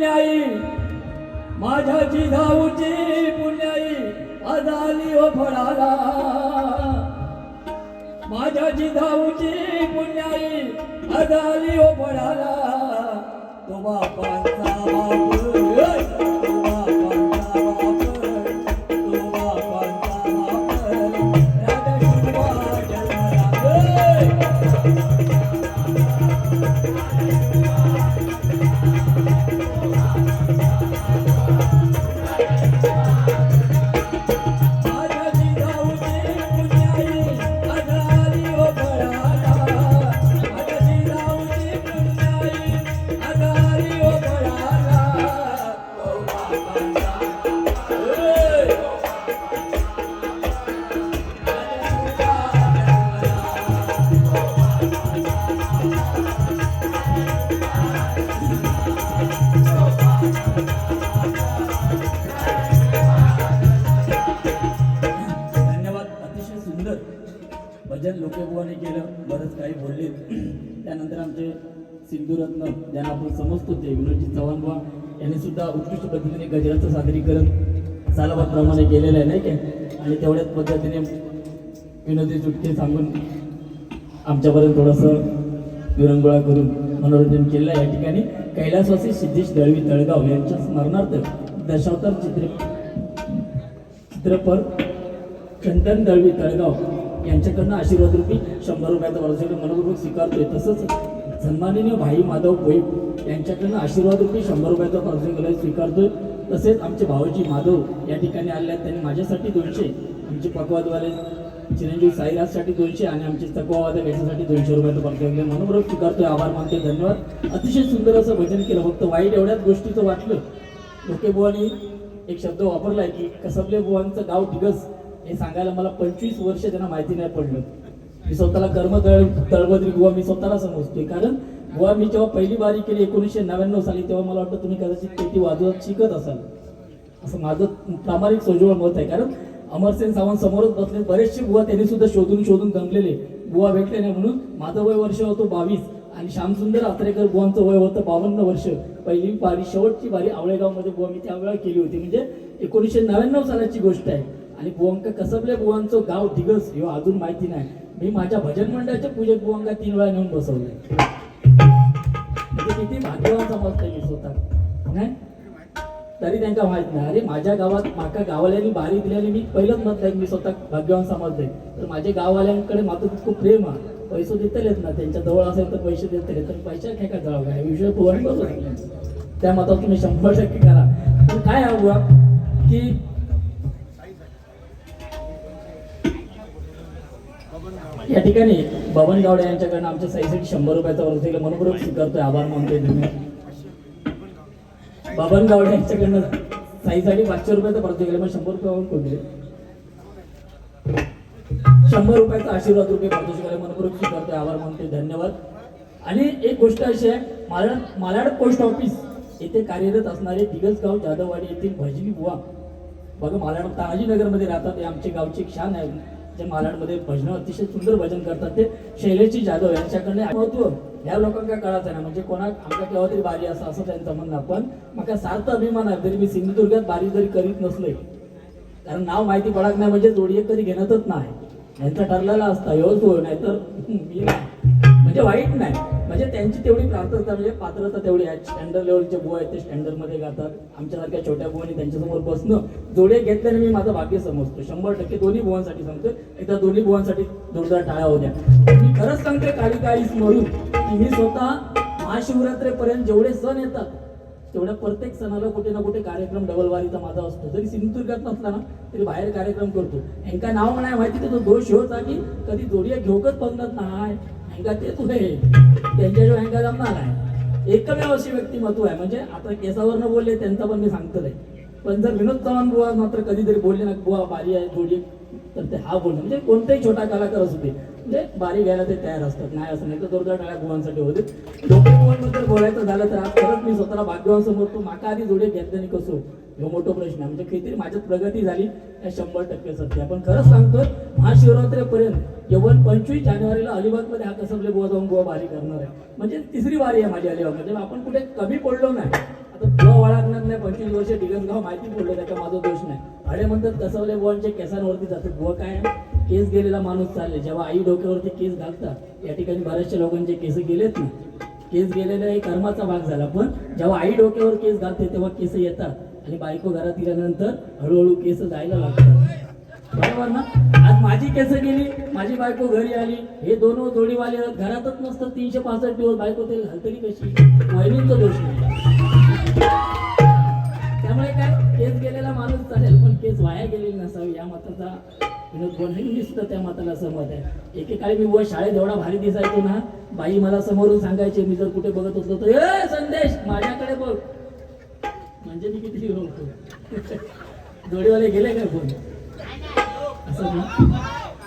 पुण्याई माझ्या जिजाऊची पुण्याई आज आली ओ फळाला माझ्या जिजाऊची पुण्याई आज आली ओ फळाला तो बापांचा उत्कृष्ट पद्धतीने गजराचं सादरीकरण सालाबादप्रमाणे केलेलं आहे नाही का? आणि तेवढ्याच पद्धतीने विनोदी चुटके सांगून आमच्यापर्यंत थोडंसं विरंगुळा करून मनोरंजन केलं आहे. या ठिकाणी कैलासवासी सिद्धेश दळवी तळगाव यांच्या स्मरणार्थ दशावतार चित्र चित्रपट चंदन दळवी तळगाव यांच्याकडनं आशीर्वाद रूपी शंभर रुपयाचा वर्षाला मनपूर्वक स्वीकारतोय. तसंच सन्माननीय भाई माधव भोईप यांच्याकडनं आशीर्वाद रूपी शंभर रुपयाचा वर्षाला स्वीकारतोय. तसेच आमचे भाऊजी माधव या ठिकाणी आले आहेत. त्यांनी माझ्यासाठी दोनशे आमचे पकवादवाले चिरंजीव साईराजसाठी दोनशे आणि आमचे तकवावादक याच्यासाठी दोनशे रुपयाचं वर्षाला मनोबरोबर स्वीकारतोय. आभार मानते धन्यवाद. अतिशय सुंदर असं भजन केलं. फक्त वाईट एवढ्याच गोष्टीचं वाटलं. ओके बुवानी एक शब्द वापरलाय की कसबले बुवांचं गाव दिगस हे सांगायला मला पंचवीस वर्ष त्यांना माहिती नाही पडलं. मी स्वतःला कर्म तळ तळबद्री बुवा मी स्वतःला समजतोय. कारण गोवा मी जेव्हा पहिली बारी केली एकोणीसशे नव्याण्णव साली तेव्हा मला वाटतं तुम्ही कदाचित पेटी वाजवत शिकत असाल. असं माझं प्रामाणिक सोजवळ मत आहे. कारण अमरसेन सावंत समोरच बसले बरेचसे बुवा त्यांनी सुद्धा शोधून शोधून दमलेले. बुवा भेटले नाही म्हणून माझं वय वर्ष होतो बावीस आणि श्यामसुंदर आत्रेकर बुवांचं वय होतं बावन्न वर्ष. पहिली बारी शेवटची बारी आवळेगावमध्ये बुवा मी त्यावेळेला केली होती. म्हणजे एकोणीसशे नव्याण्णव सालाची गोष्ट आहे. आणि बुवांका कसबले बुवांचं गाव दिगस हे अजून माहिती नाही. मी माझ्या भजन मंडळाच्या पूजेत बुवांका तीन वेळा नेऊन बसवले म्हणजे किती भाग्यवान समजते मी स्वतः. नाही? तरी त्यांना माहीत नाही. अरे माझ्या गावात माका गाववाल्यांनी बारी दिल्याने मी पहिलंच मत आहे मी स्वतः भाग्यवान समजते तर माझ्या गाववाल्यांकडे माझं खूप प्रेम आहे. पैसे देतलेत ना त्यांच्या जवळ असेल तर पैसे देतले तर पैशा काय काय जळाव काय विषय पुरण बरोबर त्या मतात तुम्ही शंभर टक्के करा. पण काय हवं की या ठिकाणी बबन गावडे यांच्याकडनं आमच्या साईसाठी शंभर रुपयाचा वर्ग दिला मनपूर्वक स्वीकारतोय आभार मानतोय धन्यवाद बबन गावडे यांच्याकडनं साईसाठी पाचशे रुपयाचा परत गेला. मग शंभर रुपयावरून कोणते शंभर रुपयाचा आशीर्वाद रुपये परतोशी केला मनपूर्वक स्वीकारतोय आभार मानतोय. धन्यवाद. आणि एक गोष्ट अशी आहे मालाड मालाड पोस्ट ऑफिस येथे कार्यरत असणारे दिगसगाव जाधववाडी येथील भजनी बुवा. बघा मालाड तानाजीनगरमध्ये राहतात. हे आमचे गावचे छान शान आहे. ते मालाडमध्ये भजन अतिशय सुंदर भजन करतात ते. शैलेशी जाधव यांच्याकडे महत्त्व ह्या लोकांना आहे ना म्हणजे कोणाक आमच्या केव्हा तरी बारी असं असं त्यांचं म्हणणं. पण मग सार्थ अभिमान आहे तरी मी सिंधुदुर्गात बारी जरी करीत नसले कारण नाव माहिती पडत नाही म्हणजे जोडी कधी घेणतच नाही. यांचा ठरलेला असता ह्योच होय नाहीतर मी म्हणजे वाईट नाही. म्हणजे त्यांची तेवढी प्रार्थना म्हणजे पात्रता तेवढी. आहे स्टँडर्ड लेवलचे बुवा आहेत ते स्टँडर्डमध्ये गातात. आमच्यासारख्या छोट्या बुवानी त्यांच्यासमोर बसणं जोडे घेतल्याने मी माझं भाग्य समजतो. शंभर टक्के दोन्ही बुवांसाठी सांगतो एकदा दोन्ही बुवांसाठी जोरदार टाळ्या होत्या. मी खरंच सांगते काळी काळी स्मरून की मी स्वतः महाशिवरात्रीपर्यंत जेवढे सण येतात तेवढ्या प्रत्येक सणाला कुठे ना कुठे कार्यक्रम डबलवारीचा माझा असतो. जरी सिंधुदुर्गात नसला ना तरी बाहेर कार्यक्रम करतो. यांका नाव नाही माहिती तो दोष होता की कधी जोडिया घेऊकच बघत नाही. का तेच होय त्यांच्याशिवाय हँका जमणार आहे एकमेव अशी व्यक्तिमत्व आहे म्हणजे आता केसावरनं बोलले त्यांचा पण मी सांगतो नाही पण जर विनोद चव्हाण बुवा मात्र कधीतरी बोलले ना बुवा बारी आहे थोडी तर ते हा बोलणं म्हणजे कोणताही छोटा कलाकार असू दे म्हणजे बारी घ्यायला ते तयार असतात नाही असं नाही तर जोरदार टाळ्या गुवांसाठी होते लोकल बुवांबद्दल बोलायचं झालं तर आज परत मी स्वतःला भाग्यवान समजतो माका आधी जोडे घेतल्याने कसो ह्यो मोठा प्रश्न आहे. म्हणजे काहीतरी माझ्यात प्रगती झाली या शंभर टक्के सत्य आपण पण खरंच सांगतोय महाशिवरात्रीपर्यंत केवळ पंचवीस जानेवारीला अलिबागमध्ये हा कसबले गोवा जाऊन गोवा बारी करणार आहे. म्हणजे तिसरी वारी आहे माझी अलिबाग. म्हणजे आपण कुठे कमी पडलो नाही. आता बुवा नाही पंचवीस वर्ष डिगनगाव माहिती पडलं त्याचा माझा दोष नाही. अडे म्हणतात कसवले बुवांच्या केसांवरती जातात. गोवा काय आहे? केस गेलेला माणूस चालले. जेव्हा आई डोक्यावरती केस घालतात या ठिकाणी बऱ्याचशा लोकांचे केस गेलेत ना. केस गेलेले एक कर्माचा भाग झाला. पण जेव्हा आई डोक्यावर केस घालते तेव्हा केस येतात. आणि बायको घरात गेल्यानंतर हळूहळू केस जायला लागतात. बरोबर ना? आज माझी केस गेली माझी बायको घरी आली. हे दोन जोडीवाले घरातच नसतात तीनशे पासष्ट दिवस बायको तेल घालतरी कशी? वहिनींचा दोष नाही. त्यामुळे काय? केस गेलेला माणूस चालेल पण केस वाया गेलेली नसावी. या मताचा विनोद त्या मताला सहमत आहे एकेकाळी मी व शाळेत एवढा भारी दिसायचो ना बाई मला समोरून सांगायचे मी जर कुठे बघत असलो तर ए संदेश माझ्या म्हणजे बघ किती होतो जोडीवाले गेले काय फोन? असं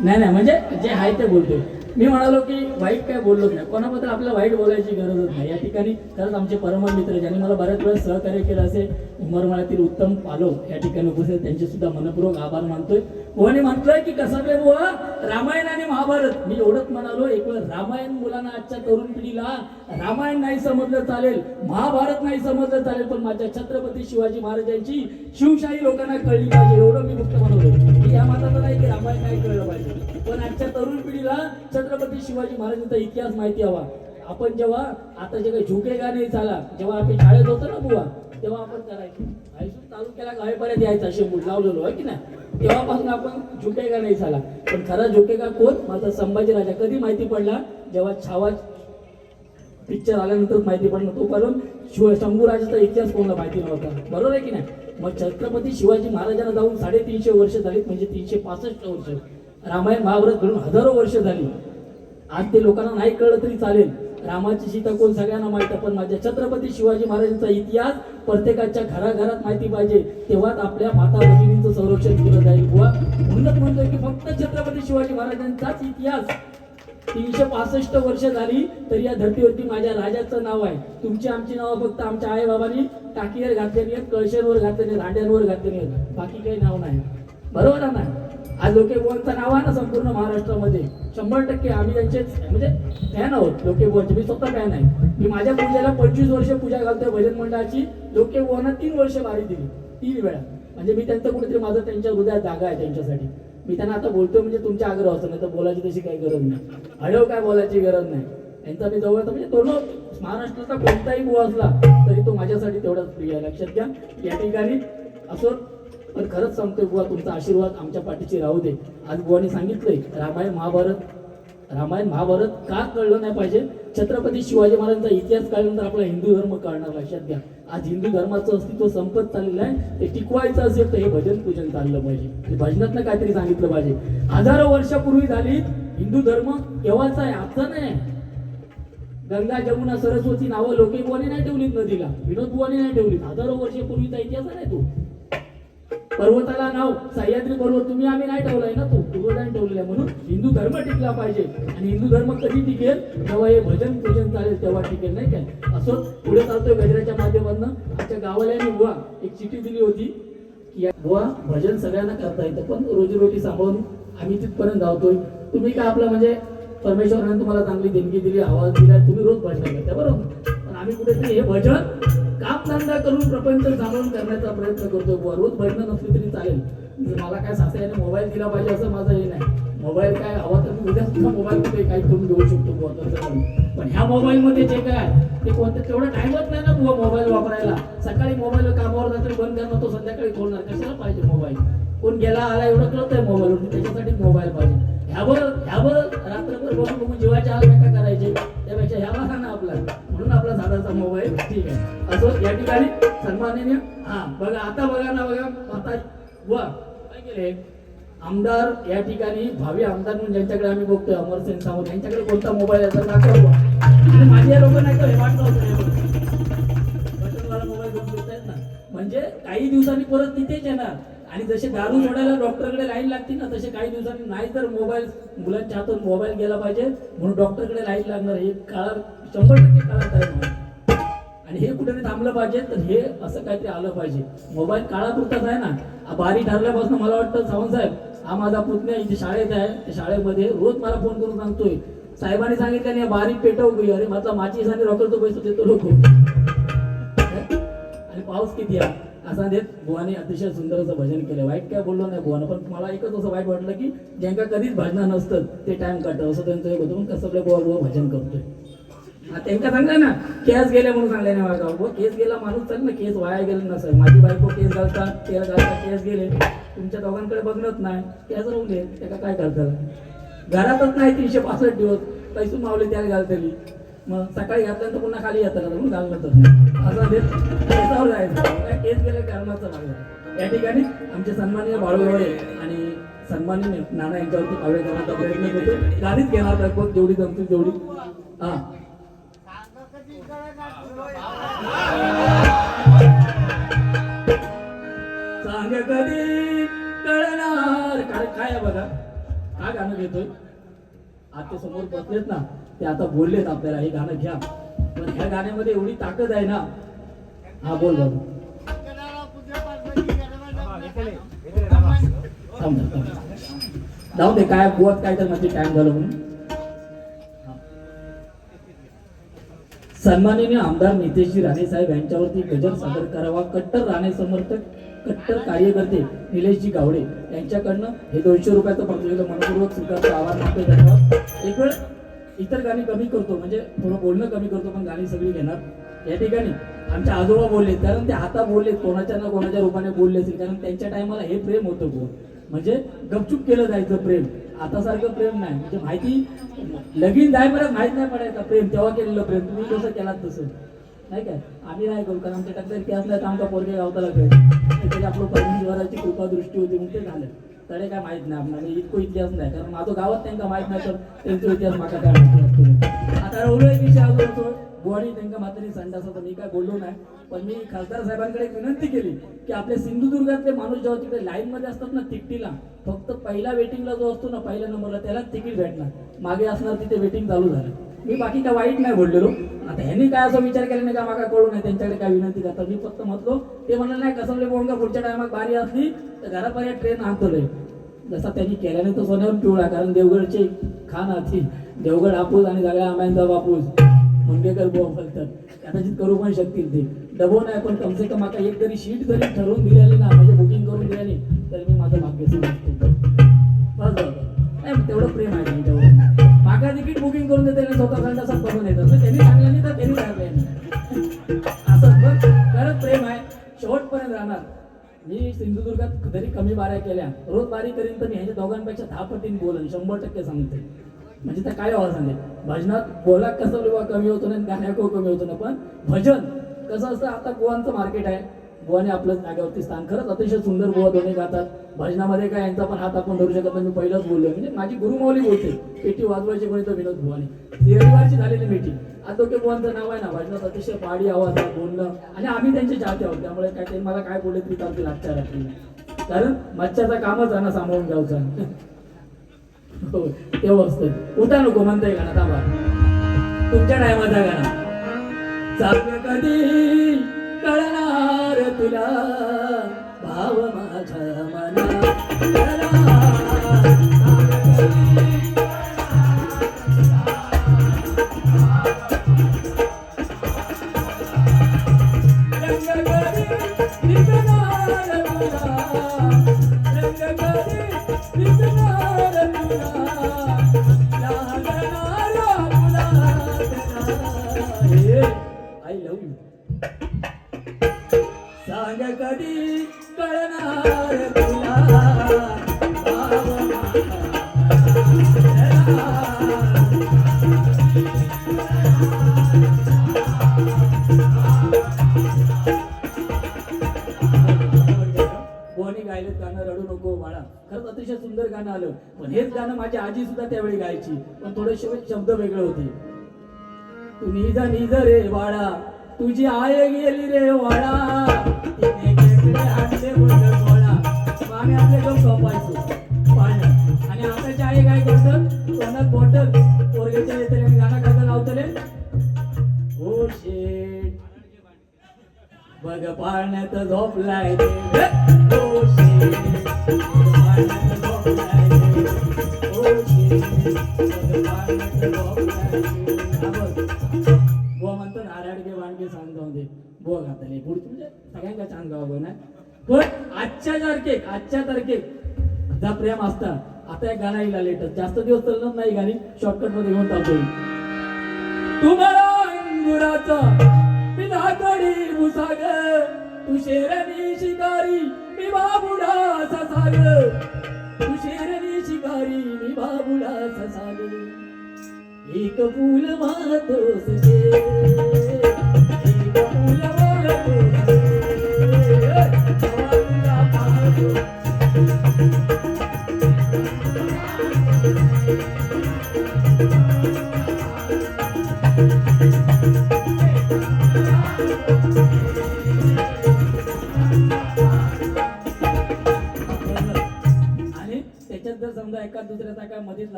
नाही नाही म्हणजे जे आहे ते बोलतोय. मी म्हणालो की वाईट काय बोललोच नाही. कोणाबद्दल आपल्याला वाईट बोलायची गरजच नाही. या ठिकाणी खरंच आमचे परम मित्र ज्यांनी मला बऱ्याच वेळेस सहकार्य केलं असे उमरमाळ्यातील उत्तम पालो या ठिकाणी उपस्थित त्यांचे सुद्धा मनपूर्वक आभार मानतोय. कोणी म्हटलंय की कसं रे बुवा? रामायण आणि महाभारत. मी एवढंच म्हणालो एक वेळ रामायण मुलांना आजच्या तरुण पिढीला रामायण नाही समजलं चालेल महाभारत नाही समजलं चालेल पण माझ्या छत्रपती शिवाजी महाराजांची शिवशाही लोकांना कळली पाहिजे एवढं मी फक्त म्हणतो की या माताचं नाही की रामायण नाही कळलं पाहिजे. पण आजच्या तरुण पिढीला छत्रपती शिवाजी महाराजांचा इतिहास माहिती हवा. आपण जेव्हा आता जे काही झुके गाणे झाला जेव्हा आपण शाळेत होतो ना बुवा तेव्हा आपण करायचो आयसूर तालुक्याला गावेपर्यंत यायचा शेंबूड लावलेलो आहे की नाही? तेव्हापासून आपण झुकेगा नाही झाला? पण खरा झुकेगा कोण? माझा संभाजी राजा. कधी माहिती पडला? जेव्हा छावा पिक्चर आल्यानंतर माहिती पडलं. तोपर्यंत शिव शंभूराजाचा इतिहास कोणाला माहिती नव्हता. बरोबर आहे की नाही? मग छत्रपती शिवाजी महाराजांना जाऊन साडेतीनशे वर्ष झालीत म्हणजे तीनशे पासष्ट वर्ष. रामायण महाभारत घडून हजारो वर्ष झाली. आज ते लोकांना नाही कळलं तरी चालेल. रामाची सीता कोण सगळ्यांना माहीत आहे पण माझ्या छत्रपती शिवाजी महाराजांचा इतिहास प्रत्येकाच्या घराघरात माहिती पाहिजे तेव्हाच आपल्या माता भगिनींचं संरक्षण केलं जाईल. बुवा म्हणूनच म्हणतोय की फक्त छत्रपती शिवाजी महाराजांचाच इतिहास तीनशे पासष्ट वर्ष झाली तरी या धर्तीवरती माझ्या राजाचं नाव आहे. तुमची आमची नावं फक्त आमच्या आई बाबांनी टाकीवर घातलेली आहेत कळशेवर घातलेली आहेत हांड्यांवर घातलेली आहेत. बाकी काही नाव नाही. बरोबर ना? आज लोके बुवांचं नाव आहे ना संपूर्ण महाराष्ट्रामध्ये. शंभर टक्के आम्ही त्यांचेच म्हणजे फॅन आहोत लोके बुवांचे मी स्वतः फॅन आहे. मी माझ्या पूजेला पंचवीस वर्ष पूजा घालतोय भजन मंडळाची. लोके बुवांना तीन वर्ष बारी दिली. तीन वेळा. म्हणजे मी त्यांचं कुठेतरी माझं त्यांच्या हृदयात जागा आहे त्यांच्यासाठी. मी त्यांना आता बोलतोय म्हणजे तुमच्या आग्रह असतो नाही तर बोलायची तशी काही गरज नाही. हळव काय बोलायची गरज नाही. त्यांचा मी जवळ म्हणजे दोन महाराष्ट्राचा कोणताही बुवा असला तरी तो माझ्यासाठी तेवढाच प्रिय आहे. लक्षात घ्या. या ठिकाणी असो पण खरंच सांगतोय बुवा तुमचा आशीर्वाद आमच्या पाठीशी राहू दे. आज बुवाने सांगितलंय रामायण महाभारत रामायण महाभारत का कळलं नाही पाहिजे? छत्रपती शिवाजी महाराजांचा इतिहास कळल्यानंतर आपला हिंदू धर्म कळणार लक्षात घ्या. आज हिंदू धर्माचं अस्तित्व संपत चाललेलं आहे ते टिकवायचं असेल तर हे भजन पूजन चाललं पाहिजे. भजनातलं भजनातनं काहीतरी सांगितलं पाहिजे. हजारो वर्षापूर्वी झाली हिंदू धर्म केव्हाचा आहे? आजचा नाही. गंगा जमुना सरस्वती नावं लोके बुवाने नाही ठेवलीत नदीला. विनोद बुवाने नाही ठेवलीत. हजारो वर्षापूर्वीचा इतिहास आहे तो. पर्वताला नाव. सह्याद्री पर्वत तुम्ही आम्ही नाही ठेवलाय ना तो. पूर्वजांनी ठेवलेला आहे म्हणून हिंदू धर्म टिकला पाहिजे. आणि हिंदू धर्म कधी टिकेल? तेव्हा हे भजन पूजन चालेल तेव्हा टिकेल नाही काय असं पुढे चालतोय गजराच्या माध्यमातून. आमच्या गावाला बुवा एक चिठी दिली होती की बुवा भजन सगळ्यांना करता येतं पण रोजीरोटी सांभाळून आम्ही तिथपर्यंत धावतोय. तुम्ही काय आपला म्हणजे परमेश्वराने तुम्हाला चांगली देणगी दिली आवाज दिला तुम्ही रोज भजन करता बरोबर? पण आम्ही कुठेतरी हे भजन कामधंदा करून प्रपंच जाणून करण्याचा प्रयत्न करतो रोज भरणं नसली तरी चालेल. म्हणजे मला काय सासऱ्याने मोबाईल दिला पाहिजे असं माझं हे नाही. मोबाईल काय हवा तर मी उद्या सुद्धा मोबाईल काही करून घेऊ शकतो बुवा पण ह्या मोबाईल मध्ये जे काय ते कोणतं तेवढं टाइमच नाही ना बुवा मोबाईल वापरायला. सकाळी मोबाईल कामावर जातो बंद करणार तो संध्याकाळी खोलणार. कशाला पाहिजे मोबाईल कोण गेला आला एवढं कळत आहे मोबाईल त्याच्यासाठी मोबाईल पाहिजे. ह्यावर ह्यावर रात्रभर बघून बघून जीवाच्या हाल काय करायचं. मोबाईल. ठीक आहे. असं या ठिकाणी सन्माननीय हा बघा आता बघा ना बघा आता वा काय केले आमदार या ठिकाणी भावी आमदार म्हणून ज्यांच्याकडे आम्ही बघतोय अमरसेन सावंत यांच्याकडे कोणता मोबाईल आहे? तर दाखवा बुवा. या मोबाईल ना म्हणजे काही दिवसांनी परत तिथेच येणार. आणि जसे दारू सोडायला डॉक्टरकडे लाईन लागते ना तसे काही दिवसांनी नाही तर मोबाईल मुलांच्या हातून मोबाईल गेला पाहिजे म्हणून डॉक्टरकडे लाईन लागणार हे काळात शंभर टक्के काळात आहे म्हणून. कुठेतरी थांबलं पाहिजे तर हे असं काहीतरी आलं पाहिजे. मोबाईल काळापुरताच आहे ना. बारी ठरल्यापासून मला वाटतं सावंत साहेब हा माझा पुतण्या इथे शाळेत आहे. त्या शाळेमध्ये रोज मला फोन करून सांगतोय. साहेबांनी सांगितलं नाही बारी पेटव गई अरे माझा माचीस आणि रॉकेलचा पैसा देतो लोक. आणि पाऊस किती आहे? असा देत बुवाने अतिशय सुंदर असं भजन केलं. वाईट काय बोललो नाही बुवानं पण मला एकच असं वाईट वाटलं की ज्यांका कधीच भजनं नसतं ते टाइम काढतं असं त्यांचं एक होतं पण कसं आपल्या बुवा बुवा भजन करतोय. आता त्यांका सांगलं ना केस गेल्या म्हणून सांगले नाही माझा केस गेला माणूस चाल ना केस वाया गेले सर. माझी बायको केस घालतात केस घालतात केस गेले. तुमच्या दोघांकडे बघणत नाही. केस राहून त्याला काय करतात घरातच नाही तीनशे पासष्ट दिवस. पैसे मावले त्याला घालतली मग सकाळी घातल्यानंतर पुन्हा खाली येतात म्हणून घाललं तर नाही असं देत केसावर जायचं. केस गेल्या कारणाचं भाग या ठिकाणी आमचे सन्माननीय बाळूगवळे आणि सन्माननीय नाना यांच्यावरती कावळे करण्याचा प्रयत्न करतो गाडीच घेणार नाही जेवढी जमतील तेवढी हा. सांग कधी कळणार? काय काय आहे बघा. काय गाणं घेतोय आता समोर बसलेत ना ते आता बोललेत आपल्याला हे गाणं घ्या. पण ह्या गाण्यामध्ये एवढी ताकद आहे ना. हा बोल बाबू जाऊ दे काय बुवात काय तर माझी टाइम झालं म्हणून. सन्माननीय आमदार नितेशजी राणे साहेब यांच्यावरती गजर सादर करावा. कट्टर राणे समर्थक कट्टर कार्यकर्ते निलेशजी गावडे यांच्याकडनं हे दोनशे रुपयाचं प्रतियोगिता मनपूर्वक स्वीकारचं आवाहन मागतो धन्यवाद एक वेळ इतर गाणी कमी करतो म्हणजे थोडं बोलणं कमी करतो पण गाणी सगळी घेणार. या ठिकाणी आमच्या आजोबा बोलले कारण ते आता बोलले कोणाच्या ना कोणाच्या रूपाने बोलले असेल कारण त्यांच्या टायमाला हे प्रेम होतं कोण म्हणजे गपचूप केलं जायचं प्रेम. आता सारखं प्रेम नाही. म्हणजे माहिती लगीन जायपर्यंत माहीत नाही पडायचं. प्रेम तेव्हा केलेलं प्रेम. तुम्ही कसं केलात तसं. नाही काय? आम्ही नाही करू. कारण आमच्या टक्कर की असल्या तर आमचा पोरगे गावताला खेळ तरी आपलं परमेश्वराची कृपा दृष्टी होती म्हणून ते झालं. तडे काय माहीत नाही आपल्याला इतको इतिहास नाही. कारण माझं गावात त्यांना माहीत नाही तर त्यांचा इतिहास माका काय माहिती असतो. आता रवलो विषय अजून गुवाहाटी त्यांना मात्र संडास होता मी काय बोललो नाही पण मी खासदार साहेबांकडे एक विनंती केली की आपल्या सिंधुदुर्गातले माणूस जेव्हा तिकडे लाईन मध्ये असतात ना तिकटीला फक्त पहिला वेटिंगला जो असतो ना पहिल्या नंबरला त्याला तिकीट भेटणार. मागे असणार तिथे वेटिंग चालू झालं. मी बाकी काय वाईट नाही बोललेलो. आता ह्यांनी काय असं विचार केला नाही का मागा कळू नाही त्यांच्याकडे काय विनंती करता मी फक्त म्हटलो ते म्हणाले नाही कसमले म्हणजे का पुढच्या टायमात बारी असली तर घरापर्यंत ट्रेन आणतोय जसा त्यांनी केल्याने तो सोन्यावर पिवळा कारण देवगडचे खान हाती देवगड हापूस आणि सगळ्या आंब्यांचा बापूस. मुंडेकर बुवा बोलतात. कदाचित करू पण शकतील ते. डबो नाही पण कमसे कम आता एक तरी शीट जरी ठरवून दिलेली ना म्हणजे बुकिंग करून दिल्याने तर मी माझं भाग्य समजतो. बस नाही तेवढं प्रेम आहे त्यांच्यावर. मागा तिकीट बुकिंग करून देते आणि स्वतः असं बघून येतात तर त्यांनी सांगलं नाही तर त्यांनी सांगलं असं बघ खरंच प्रेम आहे. शेवटपर्यंत राहणार. मी सिंधुदुर्गात जरी कमी बाऱ्या केल्या रोज बारी करीन तर मी ह्याच्या दोघांपेक्षा दहा पटीन बोलन शंभर टक्के सांगते म्हणजे त्या काय आवाज सांगेल? भजनात बोला कसं बाबा कमी होतो नाही गाण्या कमी होतो ना पण भजन कसं असतं आता गोवांचं मार्केट आहे. गोवाने आपलं जागेवरती स्थान खरंच अतिशय सुंदर गोवा दोन्ही गातात. भजनामध्ये काय यांचा पण हात आपण धरू शकत नाही. मी पहिलाच बोललो म्हणजे माझी गुरुमावली बोलते पेटी वाजवायची कोणी तर विनोद भुवाने ती रविवारची झालेली आता ते गोवांचं नाव आहे ना भजनात अतिशय पाडी आवाज बोलणं. आणि आम्ही त्यांचे चाहते आहोत. त्यामुळे काय ते मला काय बोलले तरी चालते लागतात कारण मच्छाचा कामच आहे ना सांभाळून घ्यायचा हो तेव्हा असतं उठा नको म्हणताय गाणं थांबा. तुमच्या टायमाचा गाणा चाल कधी? कळणार तुला. भाव माझ्या मना सांग कळणार तुला? गाणं रडू नको बाळा. खरंच अतिशय सुंदर गाणं आलं. पण हेच गाणं माझी आजी सुद्धा त्यावेळी गायची. पण थोडेसे शब्द वेगळे होते. तू निज निज रे बाळा. तुझी आय गेली रे वाडा तिने आणले मग आम्ही आपले आणि आताची आई काय करतात तोंडात बॉटल पोरगेच्या येतले आणि गाणं खायला लावतले ओ शेट बघ झोपलाय शेट झोपलाय शेट बघ झोपलाय सगळ्यांका छान गाव ना. पण आजच्या तारखेक आजच्या तारखेक जा प्रेम असता. आता एक गाणं येईल लेटच जास्त दिवस चालणार नाही गाणी. शॉर्टकटमध्ये घेऊन टाकतो तुम्हाला अंगुराचा मी मुसाग तू शेरणी शिकारी मी बाबुडा ससाग तू शेरणी शिकारी मी बाबुडा ससाग एक फूल मातोस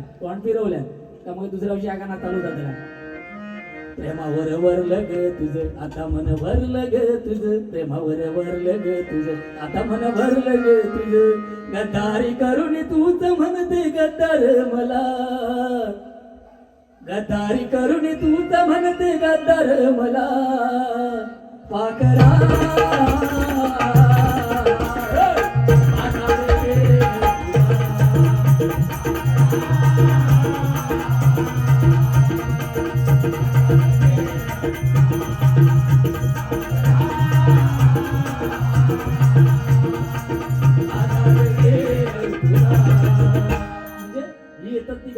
तोंड फिरवलं त्यामुळे मग दुसऱ्या वर्षी आगाना चालू झाला प्रेमावर वरलं ग तुझं आता मन भरलं ग तुझं. प्रेमावर वरलं ग तुझं आता मन भरलं ग तुझं. गद्दारी करून तूच म्हणते गद्दार मला. गद्दारी करून तूच म्हणते गद्दार मला. पाकरा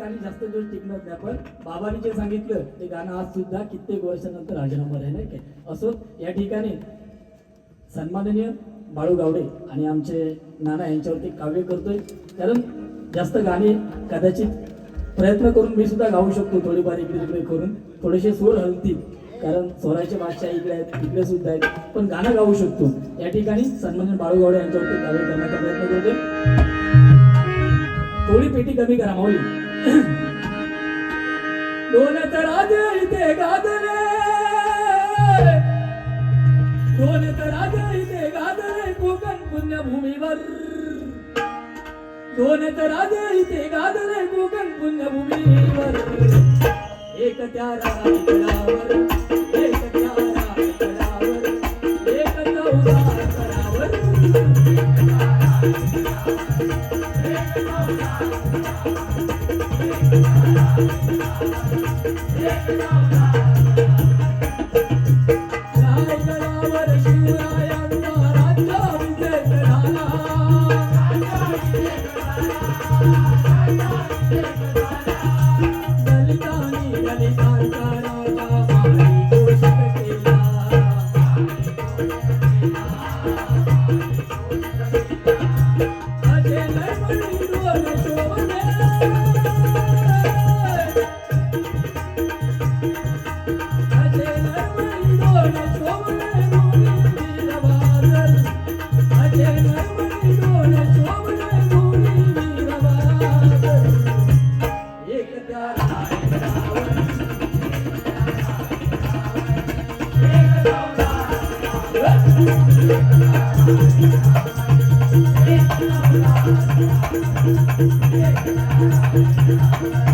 गाणी जास्त दिवस टिकणार नाही. पण बाबांनी जे सांगितलं ते गाणं आज सुद्धा कित्येक वर्षानंतर राजीनामा आहे काय असो या ठिकाणी सन्माननीय बाळू गावडे आणि आमचे नाना यांच्यावरती काव्य करतोय. कारण जास्त गाणी कदाचित प्रयत्न करून मी सुद्धा गाऊ शकतो थोडीफार इकडे तिकडे करून. थोडेसे सूर हलतील कारण स्वराचे बादशाह इकडे आहेत इकडे सुद्धा आहेत. पण गाणं गाऊ शकतो. या ठिकाणी सन्मान बाळू गावडे यांच्यावरती काव्य करण्याचा प्रयत्न करतोय. थोडी पेटी कमी करा माऊली. दोन तराज इथे गाजले दोन तराज इथे गाजले कोकण पुण्यभूमीवर दोन तराज इथे गाजले कोकण पुण्यभूमीवर एक त्या रायगडावर एक त्या Yeah. Thank you.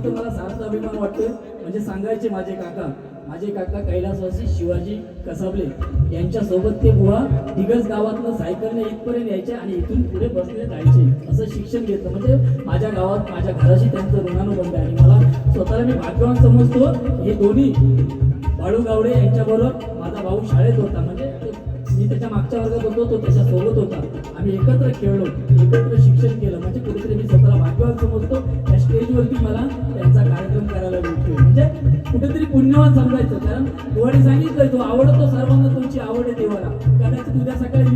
सांगतो मला सारखा अभिमान वाटतो म्हणजे सांगायचे माझे काका. माझे काका कैलासवासी शिवाजी कसाबले यांच्यासोबत ते बुवा दिगज गावातनं सायकलने इथपर्यंत यायचे आणि इथून पुढे बसले जायचे. असं शिक्षण घेतलं. म्हणजे माझ्या गावात माझ्या घराशी त्यांचं ऋणानुबंध आहे. आणि मला स्वतःला मी भाग्यवान समजतो. हे दोन्ही बाळू गावडे यांच्याबरोबर माझा भाऊ शाळेत होता. म्हणजे मी त्याच्या मागच्या वर्गात होतो तो त्याच्यासोबत होता. आम्ही एकत्र खेळलो एकत्र शिक्षण केलं. म्हणजे कुठेतरी मी स्वतःला भाग्यवान समजतो. स्टेजवरती मला त्यांचा कार्यक्रम करायला भेटतो म्हणजे कुठेतरी पुण्यवान समजायचं. कारण डोळे सांगितलं तो आवडतो सर्वांना तुमची आवड आहे देवाला. कदाचित उद्या सकाळी